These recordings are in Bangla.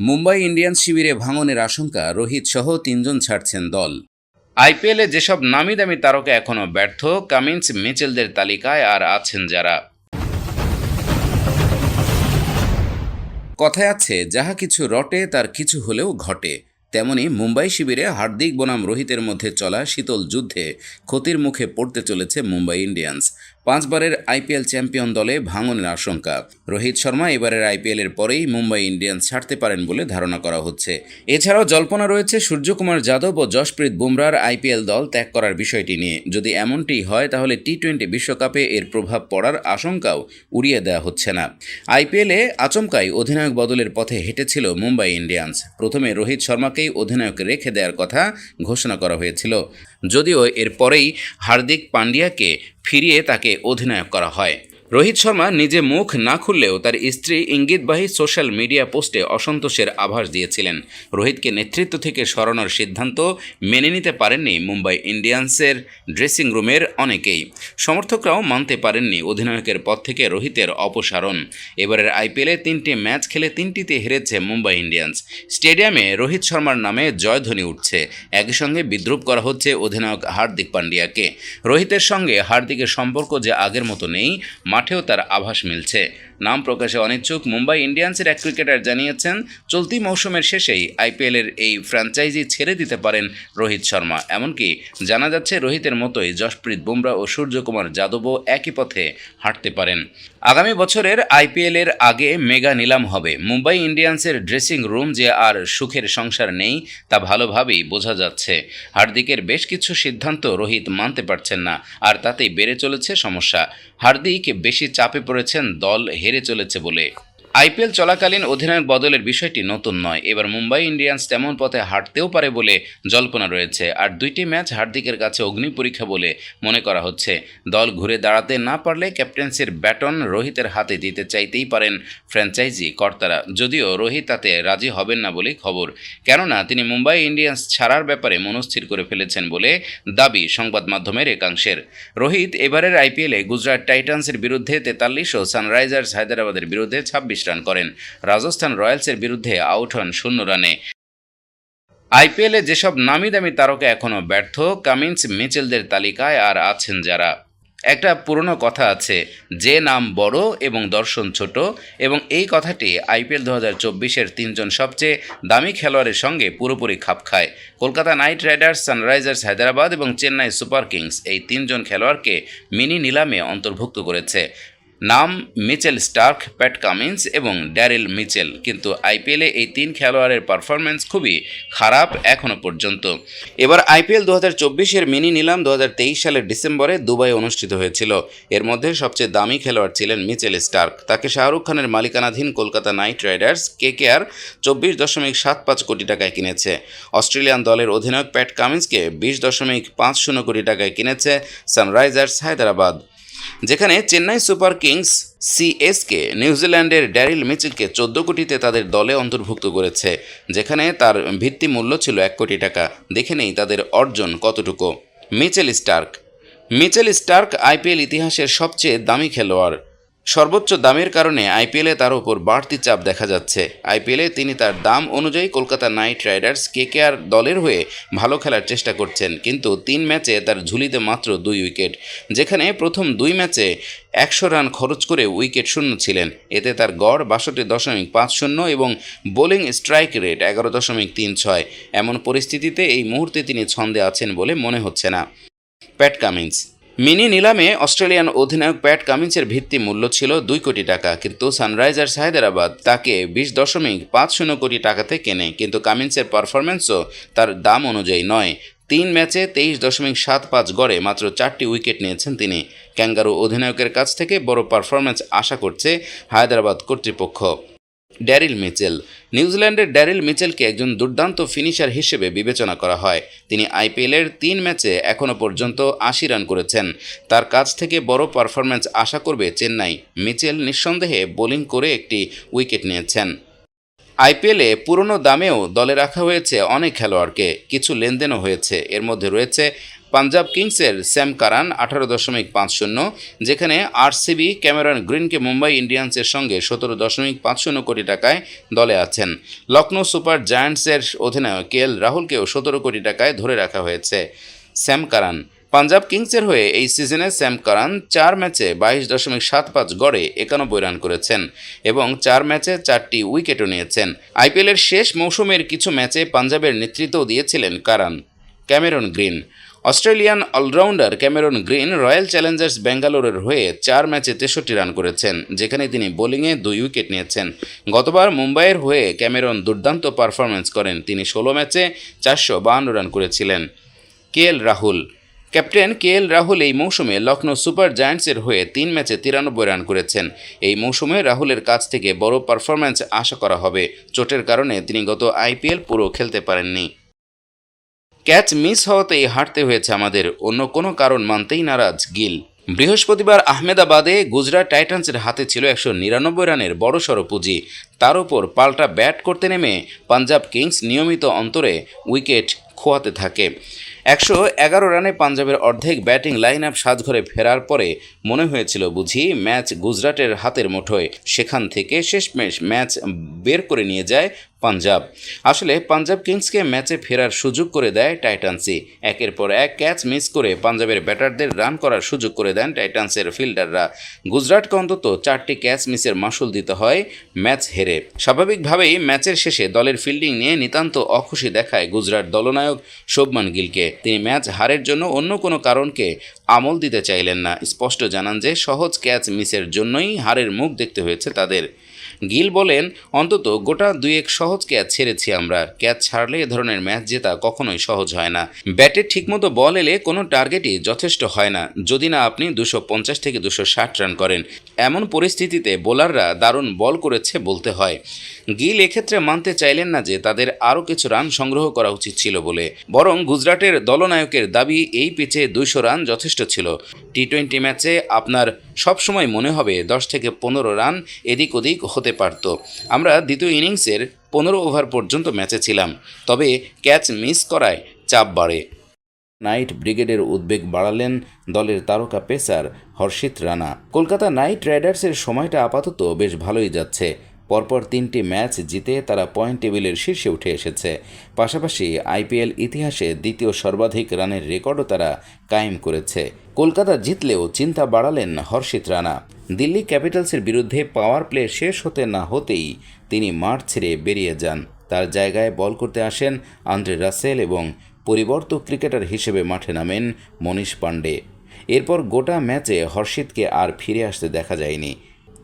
মুম্বাই ইন্ডিয়ান্স শিবিরে ভাঙনের আশঙ্কা, রোহিত সহ তিনজন ছাড়ছেন দল। আইপিএলে যেসব নামি দামি তারকা এখনও ব্যর্থ, কামিন্স মিচেলদের তালিকায় আর আছেন যারা। কথায় আছে, যাহা কিছু রটে, তার কিছু হলেও ঘটে। তেমনি মুম্বাই শিবিরে হার্দিক বনাম রোহিতের মধ্যে চলা শীতল যুদ্ধে ক্ষতির মুখে পড়তে চলেছে মুম্বাই ইন্ডিয়ান্স। পাঁচবারের আইপিএল চ্যাম্পিয়ন দলে ভাঙনের আশঙ্কা। রোহিত শর্মা এবারের আইপিএলের পরেই মুম্বাই ইন্ডিয়ান্স ছাড়তে পারেন বলে ধারণা করা হচ্ছে। এছাড়াও জল্পনা রয়েছে সূর্যকুমার যাদব ও যশপ্রীত বুমরার আইপিএল দল ত্যাগ করার বিষয়টি নিয়ে। যদি এমনটি হয়, তাহলে টি টোয়েন্টি বিশ্বকাপে এর প্রভাব পড়ার আশঙ্কাও উড়িয়ে দেওয়া হচ্ছে না। আইপিএলে আচমকাই অধিনায়ক বদলের পথে হেঁটেছিল মুম্বাই ইন্ডিয়ান্স। প্রথমে রোহিত শর্মাকেই অধিনায়ক রেখে দেওয়ার কথা ঘোষণা করা হয়েছিল। যদিও এরপরেই হার্দিক পান্ডিয়াকে ফিরিয়ে তাকে অধিনায়ক করা হয়। রোহিত শর্মা নিজে মুখ না খুললেও তার স্ত্রী ইঙ্গিতবাহী সোশ্যাল মিডিয়া পোস্টে অসন্তোষের আভাস দিয়েছিলেন। রোহিতকে নেতৃত্ব থেকে সরানোর সিদ্ধান্ত মেনে নিতে পারেননি মুম্বাই ইন্ডিয়ান্সের ড্রেসিং রুমের অনেকেই। সমর্থকরাও মানতে পারেননি অধিনায়কের পদ থেকে রোহিতের অপসারণ। এবারের আইপিএলে তিনটি ম্যাচ খেলে তিনটিতে হেরেছে মুম্বাই ইন্ডিয়ান্স। স্টেডিয়ামে রোহিত শর্মার নামে জয়ধ্বনি উঠছে। একই সঙ্গে বিদ্রুপ করা হচ্ছে অধিনায়ক হার্দিক পান্ডিয়াকে। রোহিতের সঙ্গে হার্দিকের সম্পর্ক যে আগের মতো নেই মাঠেও তার আভাস মিলছে। নাম প্রকাশে অনিচ্ছুক মুম্বাই ইন্ডিয়ান্সের এক ক্রিকেটার জানিয়েছেন, চলতি মৌসুমের শেষেই আইপিএলের এই ফ্র্যাঞ্চাইজি ছেড়ে দিতে পারেন রোহিত শর্মা। এমনকি জানা যাচ্ছে রোহিতের মতোই যশপ্রীত বুমরা ও সূর্যকুমার যাদবও একই পথে হাঁটতে পারেন। আগামী বছরের আইপিএলের আগে মেগা নিলাম হবে। মুম্বাই ইন্ডিয়ান্সের ড্রেসিং রুম যে আর সুখের সংসার নেই, তা ভালোভাবেই বোঝা যাচ্ছে। হার্দিকের বেশ কিছু সিদ্ধান্ত রোহিত মানতে পারছেন না, আর তাতেই বেড়ে চলেছে সমস্যা। হার্দিক বেশি চাপে পড়েছেন দল হেরে চলেছে বলে আইপিএল চলাকালীন অধিনায়ক বদলের বিষয়টি নতুন নয়। এবার মুম্বাই ইন্ডিয়ান্স তেমন পথে হাঁটতেও পারে বলে জল্পনা রয়েছে। আর দুইটি ম্যাচ হার্দিকের কাছে অগ্নি পরীক্ষা বলে মনে করা হচ্ছে। দল ঘুরে দাঁড়াতে না পারলে ক্যাপ্টেন্সির ব্যাটন রোহিতের হাতে দিতে চাইতেই পারেন ফ্র্যাঞ্চাইজি কর্তারা। যদিও রোহিত তাতে রাজি হবেন না বলেই খবর। কেননা তিনি মুম্বাই ইন্ডিয়ান্স ছাড়ার ব্যাপারে মনস্থির করে ফেলেছেন বলে দাবি সংবাদ মাধ্যমের একাংশের। রোহিত এবারের আইপিএলে গুজরাট টাইটান্সের বিরুদ্ধে তেতাল্লিশ ও সানরাইজার্স হায়দ্রাবাদের বিরুদ্ধে ছাব্বিশ রান করেন। রাজস্থান রয়্যালসের বিরুদ্ধে আউট হন শূন্য রানে। আইপিএলে যেসব নামি দামি তারকা এখনও ব্যর্থ, কামিন্স মিচেলদের তালিকায় আর আছেন যারা। একটা পুরনো কথা আছে, যে নাম বড় এবং দর্শন ছোট, এবং এই কথাটি আইপিএল দু হাজার চব্বিশের তিনজন সবচেয়ে দামি খেলোয়াড়ের সঙ্গে পুরোপুরি খাপ খায়। Kolkata Knight Riders, Sunrisers, Hyderabad এবং চেন্নাই সুপার কিংস এই তিনজন খেলোয়াড়কে মিনি নিলামে অন্তর্ভুক্ত করেছে। নাম মিচেল স্টার্ক, প্যাট কামিন্স এবং ড্যারিল মিচেল। কিন্তু আইপিএলে এই তিন খেলোয়াড়ের পারফরম্যান্স খুবই খারাপ এখনও পর্যন্ত। এবার আইপিএল দু হাজার চব্বিশের মিনি নিলাম দু হাজার তেইশ সালের ডিসেম্বরে দুবাই অনুষ্ঠিত হয়েছিল। এর মধ্যে সবচেয়ে দামি খেলোয়াড় ছিলেন মিচেল স্টার্ক। তাকে শাহরুখ খানের মালিকানাধীন Kolkata Knight Riders K K R চব্বিশ দশমিক সাত পাঁচ কোটি টাকায় কিনেছে। অস্ট্রেলিয়ান দলের অধিনায়ক প্যাট কামিন্সকে বিশ দশমিক পাঁচ শূন্য কোটি টাকায় কিনেছে সানরাইজার্স হায়দ্রাবাদ। যেখানে চেন্নাই সুপার কিংস সিএসকে নিউজিল্যান্ডের ড্যারিল মিচিলকে চোদ্দ কোটিতে তাদের দলে অন্তর্ভুক্ত করেছে, যেখানে তার ভিত্তি মূল্য ছিল এক কোটি টাকা। দেখে নেই তাদের অর্জন কতটুকু। Mitchell Starc. Mitchell Starc IPL ইতিহাসের সবচেয়ে দামি খেলোয়াড়। সর্বোচ্চ দামের কারণে আইপিএলে তার উপর বাড়তি চাপ দেখা যাচ্ছে। আইপিএলে তিনি তার দাম অনুযায়ী কলকাতা নাইট রাইডার্স কেকেআর দলের হয়ে ভালো খেলার চেষ্টা করছেন, কিন্তু তিন ম্যাচে তার ঝুলিতে মাত্র দুই উইকেট, যেখানে প্রথম দুই ম্যাচে একশো রান খরচ করে উইকেট শূন্য ছিলেন। এতে তার গড় বাষট্টি দশমিক পাঁচ শূন্য এবং বোলিং স্ট্রাইক রেট এগারো দশমিক তিন ছয়। এমন পরিস্থিতিতে এই মুহূর্তে তিনি ছন্দে আছেন বলে মনে হচ্ছে না। প্যাট কামিন্স মিনি নিলামে অস্ট্রেলিয়ান অধিনায়ক প্যাট কামিন্সের ভিত্তি মূল্য ছিল দুই কোটি টাকা, কিন্তু সানরাইজার্স হায়দ্রাবাদ তাকে বিশ দশমিক পাঁচ শূন্য কোটি টাকাতে কেনে, কিন্তু কামিন্সের পারফরম্যান্সও তার দাম অনুযায়ী নয়। তিন ম্যাচে তেইশ দশমিক সাত পাঁচ গড়ে মাত্র চারটি উইকেট নিয়েছেন তিনি। ক্যাঙ্গারু অধিনায়কের কাছ থেকে বড় পারফরম্যান্স আশা করছে হায়দ্রাবাদ কর্তৃপক্ষ। Daryl Mitchell. নিউজিল্যান্ডের ড্যারিল মিচেলকে একজন দুর্দান্ত ফিনিশার হিসেবে বিবেচনা করা হয়। তিনি আইপিএলের তিন ম্যাচে এখনও পর্যন্ত আশি রান করেছেন। তার কাছ থেকে বড় পারফরম্যান্স আশা করবে চেন্নাই। মিচেল নিঃসন্দেহে বোলিং করে একটি উইকেট নিয়েছেন। আইপিএলে পুরনো দামেও দলে রাখা হয়েছে অনেক খেলোয়াড়কে। কিছু লেনদেনও হয়েছে। এর মধ্যে রয়েছে পাঞ্জাব কিংসের স্যাম কারান আঠারো দশমিক পাঁচ শূন্য, যেখানে আরসিবি ক্যামেরন গ্রিনকে মুম্বাই ইন্ডিয়ান্সের সঙ্গে সতেরো দশমিক পাঁচ শূন্য কোটি টাকায় দলে আছেন। লখনৌ সুপার জায়ান্টসের অধিনায়ক কে এল রাহুলকেও সতেরো কোটি টাকায় ধরে রাখা হয়েছে স্যাম কারান। পাঞ্জাব কিংসের হয়ে এই সিজনে স্যাম কারান চার ম্যাচে বাইশ দশমিক সাত পাঁচ গড়ে একানব্বই রান করেছেন এবং চার ম্যাচে চারটি উইকেটও নিয়েছেন। আইপিএলের শেষ মৌসুমের কিছু ম্যাচে পাঞ্জাবের নেতৃত্বও দিয়েছিলেন Curran. Cameron Green Australian allrounder Cameron Green Royal Challengers ব্যাঙ্গালোরের হয়ে চার ম্যাচে তেষট্টি রান করেছেন, যেখানে তিনি বোলিংয়ে দুই উইকেট নিয়েছেন। গতবার মুম্বাইয়ের হয়ে ক্যামেরন দুর্দান্ত পারফরমেন্স করেন। তিনি ষোলো ম্যাচে চারশো বাহান্ন রান করেছিলেন। K L Rahul. Captain K L Rahul এই মৌসুমে লখনৌ সুপার জায়ান্টসের হয়ে তিন ম্যাচে তিরানব্বই রান করেছেন। এই মৌসুমে রাহুলের কাছ থেকে বড় পারফরম্যান্স আশা করা হবে। চোটের কারণে তিনি গত আইপিএল পুরো খেলতে পারেননি। ক্যাচ মিস হওয়াতেই হাঁটতে হয়েছে আমাদের। অন্য কোনো কারণ মানতেই নারাজ গিল। বৃহস্পতিবার আহমেদাবাদে গুজরাট টাইটান্সের হাতে ছিল একশো নিরানব্বই রানের বড়সড় পুঁজি। তার উপর পাল্টা ব্যাট করতে নেমে পাঞ্জাব কিংস নিয়মিত অন্তরে উইকেট খোয়াতে থাকে। একশো এগারো রানে পাঞ্জাবের অর্ধেক ব্যাটিং লাইন আপ সাজঘরে ফেরার পরে মনে হয়েছিল বুঝি ম্যাচ গুজরাটের হাতের মুঠোয়। সেখান থেকে শেষমেশ ম্যাচ বের করে নিয়ে যায় পাঞ্জাব। আসলে পাঞ্জাব কিংসকে ম্যাচে ফেরার সুযোগ করে দেয় টাইটান্সই। একের পর এক ক্যাচ মিস করে পাঞ্জাবের ব্যাটারদের রান করার সুযোগ করে দেন টাইটান্সের ফিল্ডাররা। গুজরাটকে অন্তত চারটি ক্যাচ মিসের মাসুল দিতে হয় ম্যাচ হেরে। স্বাভাবিকভাবেই ম্যাচের শেষে দলের ফিল্ডিং নিয়ে নিতান্ত অখুশি দেখায় গুজরাট দলনায়ক শোভমান গিলকে। তিনি ম্যাচ হারের জন্য অন্য কোনো কারণকে আমল দিতে চাইলেন না। স্পষ্ট জানান যে সহজ ক্যাচ মিসের জন্যই হারের মুখ দেখতে হয়েছে তাদের। গিল বলেন, অন্তত গোটা দুয়েক সহজ ক্যাচ ছেড়েছি আমরা। ক্যাচ ছাড়লে এ ধরনের ম্যাচ জেতা কখনোই সহজ হয় না। ব্যাটে ঠিকমতো বল এলে কোনো টার্গেটই যথেষ্ট হয় না। যদি না আপনি দুশো পঞ্চাশ থেকে দুশো ষাট রান করেন, এমন পরিস্থিতিতে বোলাররা দারুণ বল করেছে বলতে হয়। গিল এক্ষেত্রে মানতে চাইলেন না যে তাদের আরও কিছু রান সংগ্রহ করা উচিত ছিল বলে। বরং গুজরাটের দলনায়কের দাবি এই পিচে দুইশো রান যথেষ্ট ছিল। টি টোয়েন্টি ম্যাচে আপনার সবসময় মনে হবে দশ থেকে পনেরো রান এদিক ওদিক হতে পারত। আমরা দ্বিতীয় ইনিংসের পনেরো ওভার পর্যন্ত ম্যাচে ছিলাম, তবে ক্যাচ মিস করায় চাপ বাড়ে। নাইট ব্রিগেডের উদ্বেগ বাড়ালেন দলের তারকা পেসার হর্ষিত রানা। কলকাতা নাইট রাইডার্সের সময়টা আপাতত বেশ ভালোই যাচ্ছে। পরপর তিনটি ম্যাচ জিতে তারা পয়েন্ট টেবিলের শীর্ষে উঠে এসেছে। পাশাপাশি আইপিএল ইতিহাসে দ্বিতীয় সর্বাধিক রানের রেকর্ডও তারা কায়েম করেছে। কলকাতা জিতলেও চিন্তা বাড়ালেন হর্ষিত রানা। দিল্লি ক্যাপিটালসের বিরুদ্ধে পাওয়ার প্লে শেষ হতে না হতেই তিনি মাঠ ছেড়ে বেরিয়ে যান। তার জায়গায় বল করতে আসেন আন্দ্রে রাসেল এবং পরিবর্তক ক্রিকেটার হিসেবে মাঠে নামেন মনীষ পাণ্ডে এরপর গোটা ম্যাচে হর্ষিতকে আর ফিরে আসতে দেখা যায়নি।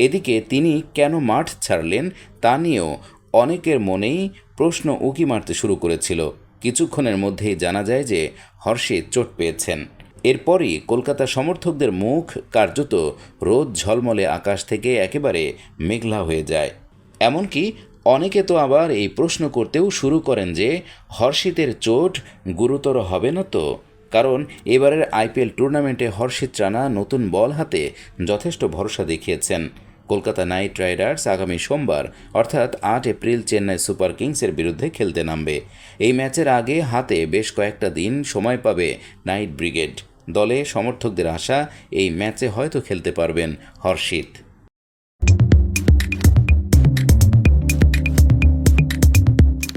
এদিকে তিনি কেন মাঠ ছাড়লেন তা নিয়েও অনেকের মনেই প্রশ্ন উকি মারতে শুরু করেছিল। কিছুক্ষণের মধ্যেই জানা যায় যে হর্ষিত চোট পেয়েছেন। এরপরই কলকাতা সমর্থকদের মুখ কার্যত রোদ ঝলমলে আকাশ থেকে একেবারে মেঘলা হয়ে যায়। এমনকি অনেকে তো আবার এই প্রশ্ন করতেও শুরু করেন যে হর্ষিতের চোট গুরুতর হবে না তো? কারণ এবারের আইপিএল টুর্নামেন্টে হর্ষিত রানা নতুন বল হাতে যথেষ্ট ভরসা দেখিয়েছেন। কলকাতা নাইট রাইডার্স আগামী সোমবার, অর্থাৎ আট এপ্রিল চেন্নাই সুপার কিংসের বিরুদ্ধে খেলতে নামবে। এই ম্যাচের আগে হাতে বেশ কয়েকটা দিন সময় পাবে নাইট ব্রিগেড। দলে সমর্থকদের আশা, এই ম্যাচে হয়তো খেলতে পারবেন হর্ষিত।